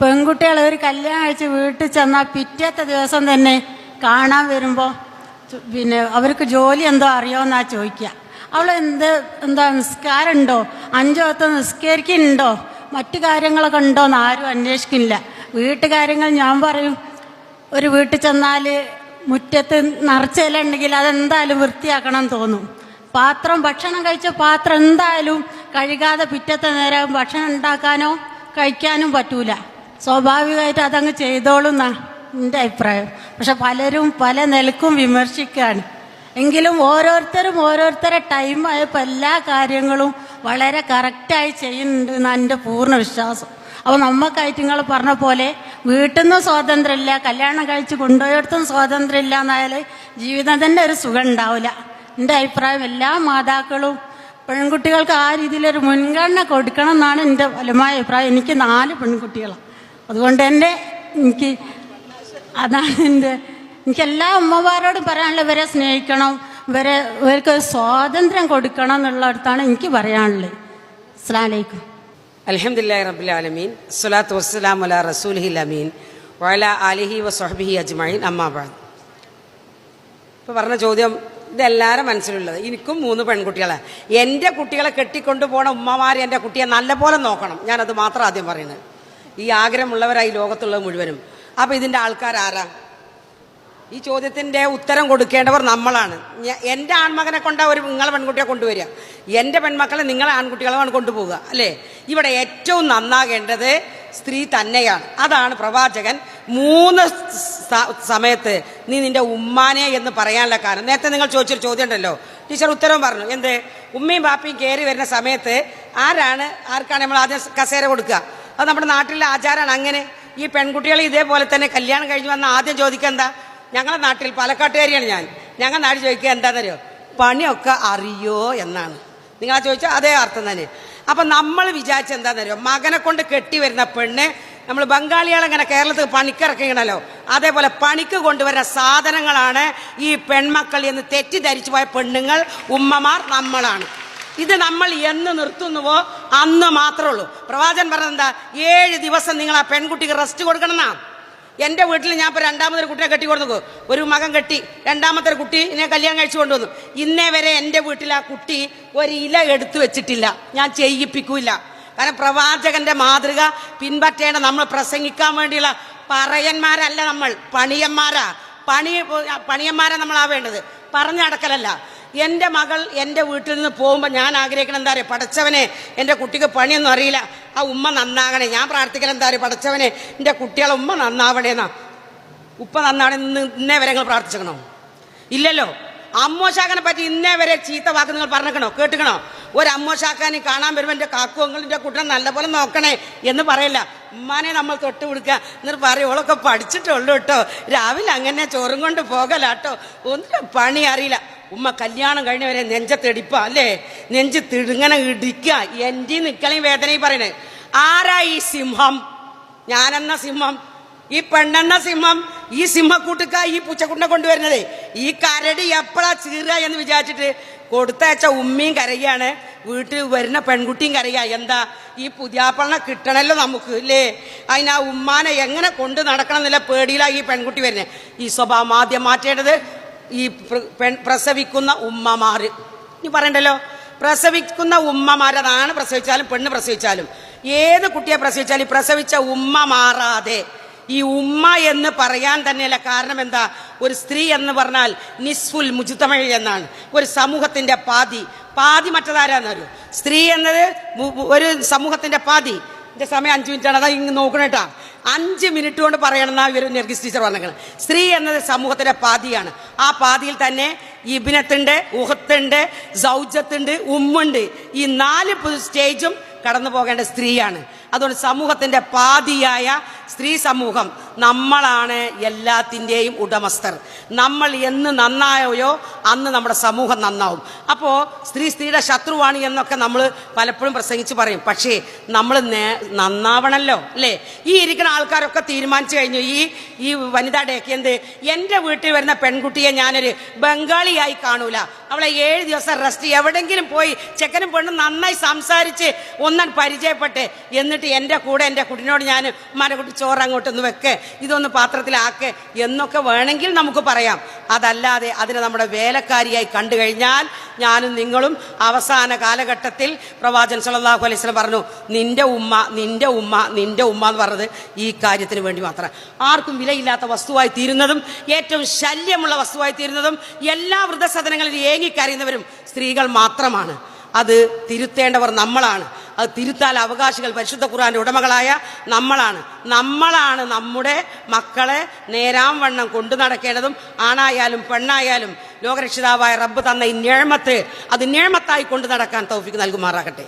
പെൺകുട്ടികൾ ഒരു കല്യാണം കഴിച്ച് വീട്ടിൽ ചെന്നാൽ പിറ്റേത്തെ ദിവസം തന്നെ കാണാൻ വരുമ്പോൾ പിന്നെ അവർക്ക് ജോലി എന്തോ അറിയോന്നാ ചോദിക്കുക അവൾ എന്ത് എന്താ നിസ്കാരം ഉണ്ടോ അഞ്ചോ പത്തോ നിസ്കരിക്കുന്നുണ്ടോ? മറ്റു കാര്യങ്ങളൊക്കെ ഉണ്ടോ എന്ന് ആരും അന്വേഷിക്കുന്നില്ല. വീട്ടുകാര്യങ്ങൾ ഞാൻ പറയും ഒരു വീട്ടിൽ ചെന്നാൽ മുറ്റത്ത് നിറച്ചില ഉണ്ടെങ്കിൽ അതെന്തായാലും വൃത്തിയാക്കണം എന്ന് തോന്നും. പാത്രം ഭക്ഷണം കഴിച്ച പാത്രം എന്തായാലും കഴുകാതെ പിറ്റത്തെ നേരം ഭക്ഷണം ഉണ്ടാക്കാനോ കഴിക്കാനും പറ്റൂല. സ്വാഭാവികമായിട്ട് അതങ്ങ് ചെയ്തോളും എന്റെ അഭിപ്രായം. പക്ഷെ പലരും പല നിലക്കും വിമർശിക്കുകയാണ് എങ്കിലും ഓരോരുത്തരും ഓരോരുത്തരെ ടൈമായപ്പോൾ എല്ലാ കാര്യങ്ങളും വളരെ കറക്റ്റായി ചെയ്യുന്നുണ്ട് എന്നാണ് എന്റെ പൂർണ വിശ്വാസം. അപ്പോൾ നമുക്കായിട്ട് നിങ്ങൾ പറഞ്ഞ പോലെ വീട്ടിൽ നിന്നും സ്വാതന്ത്ര്യമില്ല കല്യാണം കഴിച്ച് കൊണ്ടുപോയിടത്തും സ്വാതന്ത്ര്യമില്ല എന്നായാൽ ജീവിതം തന്നെ ഒരു സുഖം ഉണ്ടാവില്ല എന്റെ അഭിപ്രായം എല്ലാ മാതാക്കളും പെൺകുട്ടികൾക്ക് ആ രീതിയിലൊരു മുൻഗണന കൊടുക്കണം എന്നാണ് എന്റെ ഫലമായ അഭിപ്രായം. എനിക്ക് നാല് പെൺകുട്ടികളാണ് അതുകൊണ്ട് തന്നെ എനിക്ക് അതാണ് എന്റെ എനിക്ക് എല്ലാ അമ്മമാരോടും പറയാനുള്ള ഇവരെ സ്നേഹിക്കണം ഇവരെ ഇവർക്ക് സ്വാതന്ത്ര്യം കൊടുക്കണം എന്നുള്ളടത്താണ് എനിക്ക് പറയാനുള്ളത്. അസ്സാം വലൈക്കും അലഹമുല്ലാ ആലമീൻ. സ്വലാത്തു വസ്സലാം അല റസൂലി അമീൻ വയല അലിഹി വസ്ഹബിഹി അജ്മൈൻ അമ്മാബാദ് ഇപ്പോൾ പറഞ്ഞ ചോദ്യം ഇതെല്ലാവരും മനസ്സിലുള്ളത്. എനിക്കും മൂന്ന് പെൺകുട്ടികളെ. എന്റെ കുട്ടികളെ കെട്ടിക്കൊണ്ടു പോണ ഉമ്മമാർ എന്റെ കുട്ടിയെ നല്ലപോലെ നോക്കണം. ഞാനത് മാത്രം ആദ്യം പറയുന്നത്. ഈ ആഗ്രഹമുള്ളവരായി ലോകത്തുള്ളത് മുഴുവനും. അപ്പോൾ ഇതിന്റെ ആൾക്കാർ ആരാ ഈ ചോദ്യത്തിന്റെ ഉത്തരം കൊടുക്കേണ്ടവർ നമ്മളാണ്. എന്റെ ആൺമകനെ കൊണ്ട് ഒരു നിങ്ങളെ പെൺകുട്ടിയെ കൊണ്ടുവരിക. എന്റെ പെൺമക്കളെ നിങ്ങളെ ആൺകുട്ടികളാണ് കൊണ്ടുപോവുക അല്ലേ? ഇവിടെ ഏറ്റവും നന്നാകേണ്ടത് സ്ത്രീ തന്നെയാണ്. അതാണ് പ്രവാചകൻ മൂന്ന് സമയത്ത് നീ നിന്റെ ഉമ്മാനെ എന്ന് പറയാനുള്ള കാരണം. നേരത്തെ നിങ്ങൾ ചോദിച്ചൊരു ചോദ്യം ഉണ്ടല്ലോ ടീച്ചർ ഉത്തരവും പറഞ്ഞു. എന്ത്? ഉമ്മയും ബാപ്പയും കയറി വരുന്ന സമയത്ത് ആരാണ് ആർക്കാണ് നമ്മൾ ആദ്യം കസേര കൊടുക്കുക? അത് നമ്മുടെ നാട്ടിലെ ആചാരമാണ് അങ്ങനെ ഈ പെൺകുട്ടികളെ ഇതേപോലെ തന്നെ കല്യാണം കഴിഞ്ഞ് വന്ന ആദ്യം ചോദിക്കുക എന്താ? ഞങ്ങളുടെ നാട്ടിൽ പാലക്കാട്ടുകാരിയാണ് ഞാൻ. ഞങ്ങൾ നാട്ടിൽ ചോദിക്കുക എന്താണെന്നറിയോ പണിയൊക്കെ അറിയോ എന്നാണ്. നിങ്ങൾ ചോദിച്ചാൽ അതേ അർത്ഥം തന്നെ. അപ്പം നമ്മൾ വിചാരിച്ച എന്താണെന്നറിയോ മകനെ കൊണ്ട് കെട്ടി വരുന്ന പെണ്ണ് നമ്മൾ ബംഗാളികളെങ്ങനെ കേരളത്തിൽ പണിക്കിറക്കണല്ലോ അതേപോലെ പണിക്ക് കൊണ്ടുവരുന്ന സാധനങ്ങളാണ് ഈ പെൺമക്കൾ എന്ന് തെറ്റിദ്ധരിച്ചു പോയ പെണ്ണുങ്ങൾ ഉമ്മമാർ നമ്മളാണ്. ഇത് നമ്മൾ എന്ന് നിർത്തുന്നുവോ? അന്ന് മാത്രമേ ഉള്ളൂ പ്രവാചകൻ പറഞ്ഞെന്താ ഏഴ് ദിവസം നിങ്ങൾ ആ പെൺകുട്ടിക്ക് റെസ്റ്റ് കൊടുക്കണം എന്നാ എന്റെ വീട്ടിൽ ഞാൻ ഇപ്പോൾ രണ്ടാമതൊരു കുട്ടിയെ കെട്ടി കൊടുത്തു. ഒരു മകൻ കെട്ടി. രണ്ടാമത്തെ ഒരു കുട്ടീനെ കല്യാണം കഴിച്ചു കൊണ്ടുവന്നു. ഇന്നേ വരെ എന്റെ വീട്ടിൽ ആ കുട്ടി ഒരു ഇല എടുത്തു വെച്ചിട്ടില്ല. ഞാൻ ചെയ്യിപ്പിക്കൂല കാരണം പ്രവാചകന്റെ മാതൃക പിൻപറ്റേണ്ട നമ്മൾ പ്രസംഗിക്കാൻ വേണ്ടിയുള്ള പറയന്മാരല്ല നമ്മൾ. പണിയന്മാരാ. പണി പണിയന്മാരാ നമ്മളാവേണ്ടത് പറഞ്ഞടക്കലല്ല എന്റെ മകൾ എന്റെ വീട്ടിൽ നിന്ന് പോകുമ്പോൾ ഞാൻ ആഗ്രഹിക്കണം എന്താ പറയുക പടച്ചവനെ എന്റെ കുട്ടിക്ക് പണിയൊന്നും അറിയില്ല. ആ ഉമ്മ നന്നാകണേ. ഞാൻ പ്രാർത്ഥിക്കണം എന്താ പറയുക പടച്ചവനെ എന്റെ കുട്ടികളെ ഉമ്മ നന്നാവണേന്നാ ഉപ്പ നന്നാവണേ ഇന്ന് വരെ നിങ്ങൾ ഇല്ലല്ലോ. അമ്മോശാക്കനെ പറ്റി ഇന്നേ വരെ ചീത്ത വാക്ക് നിങ്ങൾ പറഞ്ഞേക്കണോ കേട്ടുക്കണോ ഒരു അമ്മോശാക്കാനെ കാണാൻ വരുമ്പോൾ എന്റെ കാക്കുവങ്ങളുടെ കുട്ടനെ നല്ലപോലെ നോക്കണേ എന്ന് പറയില്ല. ഉമ്മാനെ നമ്മൾ തൊട്ട് കൊടുക്കുക എന്നിട്ട് പറയും ഓളൊക്കെ പഠിച്ചിട്ടുള്ളൂ കേട്ടോ. രാവിലെ അങ്ങനെ ചോറും കൊണ്ട് പോകലാട്ടോ. ഒന്നും പണി അറിയില്ല. ഉമ്മ കല്യാണം കഴിഞ്ഞവരെ നെഞ്ചത്തെടിപ്പ അല്ലേ? നെഞ്ച് തിടുങ്ങനെ ഇടിക്കുക എന്റെ നിക്കളയും വേദനയും പറയണേ. ആരാ ഈ സിംഹം? ഞാനെന്ന സിംഹം? ഈ പെണ്ണെന്ന സിംഹം? ഈ സിംഹക്കൂട്ടുക്ക ഈ പൂച്ചക്കുട്ടിനെ കൊണ്ടുവരുന്നത്? ഈ കരടി എപ്പോഴാ ചീറുക എന്ന് വിചാരിച്ചിട്ട് കൊടുത്തയച്ച ഉമ്മയും കരയാണ് വീട്ടിൽ വരുന്ന പെൺകുട്ടിയും കരയുക. എന്താ? ഈ പുതിയാപ്പളനെ കിട്ടണല്ലോ നമുക്ക് ഇല്ലേ അതിനാ ഉമ്മാനെ എങ്ങനെ കൊണ്ട് നടക്കണം എന്നുള്ള പേടിയിലാണ് ഈ പെൺകുട്ടി വരുന്നത്. ഈ സ്വഭാവം ആദ്യം മാറ്റേണ്ടത് ഈ പ്രസവിക്കുന്ന ഉമ്മമാർ ഇനി പറയണ്ടല്ലോ? പ്രസവിക്കുന്ന ഉമ്മമാർ അതാണ് പ്രസവിച്ചാലും പെണ്ണ് പ്രസവിച്ചാലും. ഏത് കുട്ടിയെ പ്രസവിച്ചാലും പ്രസവിച്ച ഉമ്മ മാറാതെ. ഈ ഉമ്മ എന്ന് പറയാൻ തന്നെയല്ല കാരണം എന്താ? ഒരു സ്ത്രീ എന്ന് പറഞ്ഞാൽ നിസ്ഫുൽ മുജിത്തമഴി എന്നാണ്. ഒരു സമൂഹത്തിന്റെ പാതി. പാതി മറ്റതാരാന്നറിയോ? സ്ത്രീ എന്നത് ഒരു സമൂഹത്തിന്റെ പാതി. എന്റെ സമയം അഞ്ചു മിനിറ്റാണ്. അതാ ഇങ്ങ് നോക്കണേട്ടാ. അഞ്ച് മിനിറ്റ് കൊണ്ട് പറയണമെന്നാ ഇവർ നെർഗിസ് ടീച്ചർ പറഞ്ഞത്. സ്ത്രീ എന്നത് സമൂഹത്തിന്റെ പാതിയാണ്. ആ പാതിയിൽ തന്നെ ഇബിനത്തുണ്ട് ഉഹത്തുണ്ട് സൗജത്തുണ്ട് ഉമ്മുണ്ട്. ഈ നാല് സ്റ്റേജും കടന്നു പോകേണ്ട സ്ത്രീയാണ്. അതുകൊണ്ട് സമൂഹത്തിന്റെ പാതിയായ സ്ത്രീ സമൂഹം നമ്മളാണ് എല്ലാത്തിന്റെയും ഉടമസ്ഥർ. നമ്മൾ എന്ന് നന്നായോ അന്ന് നമ്മുടെ സമൂഹം നന്നാവും. അപ്പോൾ സ്ത്രീ സ്ത്രീയുടെ ശത്രുവാണ് എന്നൊക്കെ നമ്മൾ പലപ്പോഴും പ്രസംഗിച്ച് പറയും. പക്ഷേ നമ്മൾ നേ- നന്നാവണമല്ലോ അല്ലേ? ഈ ഇരിക്കുന്ന ആൾക്കാരൊക്കെ തീരുമാനിച്ചു കഴിഞ്ഞു. ഈ ഈ വനിതാ ഡേക്ക് എന്ത്? എന്റെ വീട്ടിൽ വരുന്ന പെൺകുട്ടിയെ ഞാനൊരു ബംഗാളിയായി കാണൂല. അവളെ ഏഴ് ദിവസം റെസ്റ്റ് എവിടെങ്കിലും പോയി ചെക്കനും പെണ്ണും നന്നായി സംസാരിച്ച് ഒന്നാൻ പരിചയപ്പെട്ട് എന്നിട്ട് എന്റെ കൂടെ എന്റെ കുട്ടിനോട് ഞാൻ മരക്കുട്ടി ചോറ് അങ്ങോട്ടൊന്ന് വെക്ക്. ഇതൊന്ന് പാത്രത്തിലാക്ക് എന്നൊക്കെ വേണമെങ്കിൽ നമുക്ക് പറയാം. അതല്ലാതെ അതിനെ നമ്മുടെ വേലക്കാരിയായി കണ്ടു കഴിഞ്ഞാൽ ഞാനും നിങ്ങളും അവസാന കാലഘട്ടത്തിൽ പ്രവാചൻ സല്ലല്ലാഹു അലൈഹി പറഞ്ഞു നിന്റെ ഉമ്മ നിന്റെ ഉമ്മ നിന്റെ ഉമ്മ എന്ന് പറഞ്ഞത് ഈ കാര്യത്തിന് വേണ്ടി മാത്രം. ആർക്കും വിലയില്ലാത്ത വസ്തുവായി തീരുന്നതും ഏറ്റവും ശല്യമുള്ള വസ്തുവായി തീരുന്നതും എല്ലാ വൃദ്ധസദനങ്ങളിൽ ഏങ്ങിക്കരയുന്നവരും സ്ത്രീകൾ മാത്രമാണ്. അത് തിരുത്തേണ്ടവർ നമ്മളാണ്. അത് തിരുത്താൽ അവകാശികൾ പരിശുദ്ധ ഖുർആന്റെ ഉടമകളായ നമ്മളാണ്. നമ്മളാണ് നമ്മുടെ മക്കളെ നേരാം വണ്ണം കൊണ്ടു നടക്കേണ്ടതും ആണായാലും പെണ്ണായാലും ലോകരക്ഷിതാവായ റബ്ബ് തന്ന ഈ ഞേമത്ത് അത് ഞേമത്തായി കൊണ്ടു നടക്കാൻ തൗഫിക്ക് നൽകുമാറാകട്ടെ.